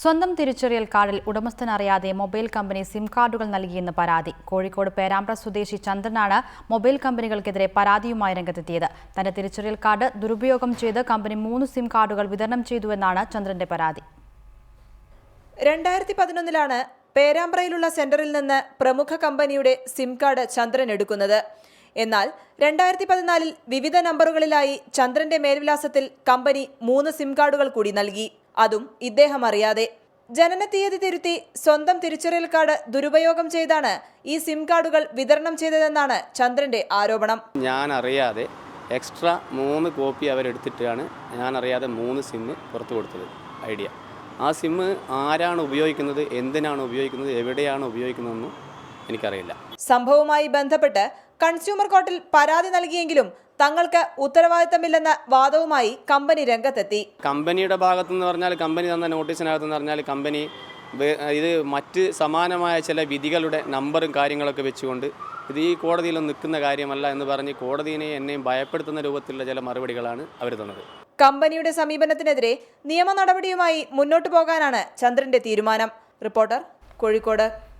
സ്വന്തം തിരിച്ചറിയൽ കാർഡിൽ ഉടമസ്ഥൻ അറിയാതെ മൊബൈൽ കമ്പനി സിം കാർഡുകൾ നൽകിയെന്ന് പരാതി. കോഴിക്കോട് പേരാമ്പ്ര സ്വദേശി ചന്ദ്രനാണ് മൊബൈൽ കമ്പനികൾക്കെതിരെ പരാതിയുമായി രംഗത്തെത്തിയത്. തന്റെ തിരിച്ചറിയൽ കാർഡ് ദുരുപയോഗം ചെയ്ത് കമ്പനി മൂന്ന് സിം കാർഡുകൾ വിതരണം ചെയ്തുവെന്നാണ് ചന്ദ്രന്റെ പരാതി. രണ്ടായിരത്തി പതിനൊന്നിലാണ് പേരാമ്പ്രയിലുള്ള സെന്ററിൽ നിന്ന് പ്രമുഖ കമ്പനിയുടെ സിം കാർഡ് ചന്ദ്രൻ എടുക്കുന്നത്. എന്നാൽ രണ്ടായിരത്തി പതിനാലിൽ വിവിധ നമ്പറുകളിലായി ചന്ദ്രന്റെ മേൽവിലാസത്തിൽ കമ്പനി മൂന്ന് സിം കാർഡുകൾ കൂടി നൽകി. അതും ഇദ്ദേഹം അറിയാതെ. ജനനത്തീയതി തിരുത്തി സ്വന്തം തിരിച്ചറിയൽ കാർഡ് ദുരുപയോഗം ചെയ്താണ് ഈ സിം കാർഡുകൾ വിതരണം ചെയ്തതെന്നാണ് ചന്ദ്രന്റെ ആരോപണം. ഞാൻ അറിയാതെ എക്സ്ട്രാ മൂന്ന് കോപ്പി അവരെടുത്തിട്ടാണ് ഞാൻ അറിയാതെ മൂന്ന് സിമ്മ് പുറത്തു കൊടുത്തത് ഐഡിയ. ആ സിം ആരാണ് ഉപയോഗിക്കുന്നത് എന്തിനാണ് ഉപയോഗിക്കുന്നത് എവിടെയാണ് ഉപയോഗിക്കുന്നതെന്നും എനിക്കറിയില്ല. സംഭവവുമായി ബന്ധപ്പെട്ട് കൺസ്യൂമർ കോർട്ടിൽ പരാതി നൽകിയെങ്കിലും തങ്ങൾക്ക് ഉത്തരവാദിത്തമില്ലെന്ന വാദവുമായി കമ്പനി രംഗത്തെത്തി. കമ്പനിയുടെ ഭാഗത്തുനിന്ന് പറഞ്ഞാൽ കമ്പനി തന്ന നോട്ടീസിനകത്തെന്ന് പറഞ്ഞാൽ കമ്പനി ഇത് മറ്റ് സമാനമായ ചില വിധികളുടെ നമ്പറും കാര്യങ്ങളൊക്കെ വെച്ചുകൊണ്ട് ഇത് ഈ കോടതിയിലൊന്നും നിൽക്കുന്ന കാര്യമല്ല എന്ന് പറഞ്ഞ് കോടതിയെ എന്നെയും ഭയപ്പെടുത്തുന്ന രൂപത്തിലുള്ള ചില മറുപടികളാണ് അവർ തന്നത്. കമ്പനിയുടെ സമീപനത്തിനെതിരെ നിയമ നടപടിയുമായി മുന്നോട്ടു പോകാനാണ് ചന്ദ്രന്റെ തീരുമാനം. റിപ്പോർട്ടർ കോഴിക്കോട്.